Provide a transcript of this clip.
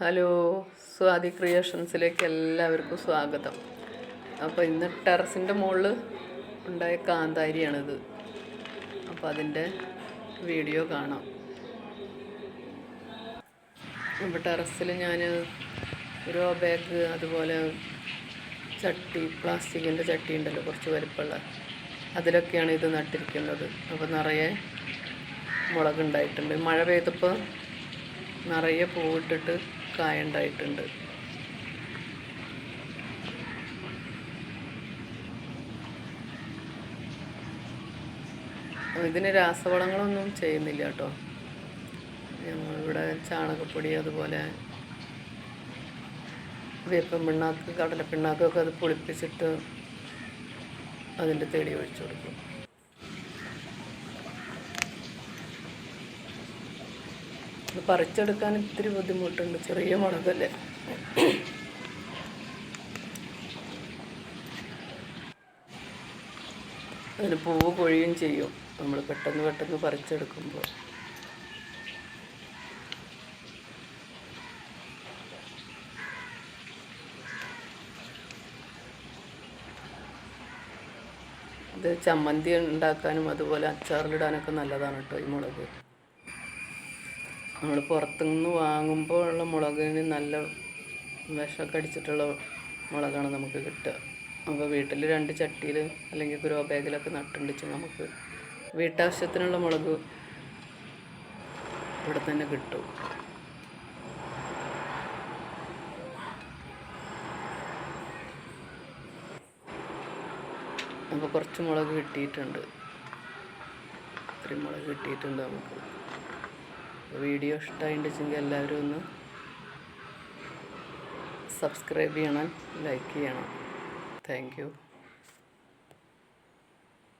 Hello Swathi ക്രിയേഷൻസിലേക്ക് എല്ലാവർക്കും സ്വാഗതം. അപ്പോൾ ഇന്ന് ടെറസിന്റെ മുകളിൽ ഉണ്ടായ കാന്താരിയാണിത്. അപ്പോൾ അതിന്റെ വീഡിയോ കാണാം. അപ്പോൾ ടെറസിൽ ഞാൻ ഒരു ബാഗ് അതുപോലെ ചട്ടി പ്ലാസ്റ്റിക്കിന്റെ ചട്ടി ഉണ്ടല്ലോ കുറച്ച് വലുപ്പമുള്ള. അതിലൊക്കെയാണ് ഇത് നട്ടിരിക്കുന്നത്. അപ്പോൾ നിറയെ മുളക് ഉണ്ടായിട്ടുണ്ട് മഴ പെയ്തപ്പോൾ നിറയെ പൂവിട്ടിട്ട് കായ ഉണ്ടായിട്ടുണ്ട് ഇതിന് രാസവളങ്ങളൊന്നും ചെയ്യുന്നില്ല കേട്ടോ. ഞങ്ങളിവിടെ ചാണകപ്പൊടി അതുപോലെ വേപ്പൻ പിണ്ണാക്ക് കടല പിണ്ണാക്കൊക്കെ അത് പൊളിപ്പിച്ചിട്ട് അതിന്റെ തേടി ഒഴിച്ചു കൊടുക്കും. ഇത് പറിച്ചെടുക്കാൻ ഇത്തിരി ബുദ്ധിമുട്ടുണ്ട് ചെറിയ മുളകല്ലേ? അതിന് പൂവ് പൊഴിയും ചെയ്യും. നമ്മൾ പെട്ടെന്ന് പെട്ടെന്ന് പറിച്ചെടുക്കുമ്പോൾ. ഇത് ചമ്മന്തി ഉണ്ടാക്കാനും അതുപോലെ അച്ചാറിലിടാനൊക്കെ നല്ലതാണ് കേട്ടോ ഈ മുളക്. നമ്മൾ പുറത്തുനിന്ന് വാങ്ങുമ്പോൾ ഉള്ള മുളകിന് നല്ല വിഷമൊക്കെ അടിച്ചിട്ടുള്ള മുളകാണ് നമുക്ക് കിട്ടുക. അപ്പോൾ വീട്ടിൽ രണ്ട് ചട്ടിയിൽ അല്ലെങ്കിൽ ഗ്രോ ബാഗിലൊക്കെ നട്ടുണ്ടിച്ച് നമുക്ക് വീട്ടാവശ്യത്തിനുള്ള മുളക് ഇവിടെ തന്നെ കിട്ടും. അപ്പോൾ കുറച്ച് മുളക് കിട്ടിയിട്ടുണ്ട്. ഇത്രയും മുളക് കിട്ടിയിട്ടുണ്ട് നമുക്ക്. വീഡിയോ ഇഷ്ടമായിട്ടുണ്ടെങ്കിൽ എല്ലാവരും ഒന്ന് സബ്സ്ക്രൈബ് ചെയ്യണം ലൈക്ക് ചെയ്യണം. താങ്ക്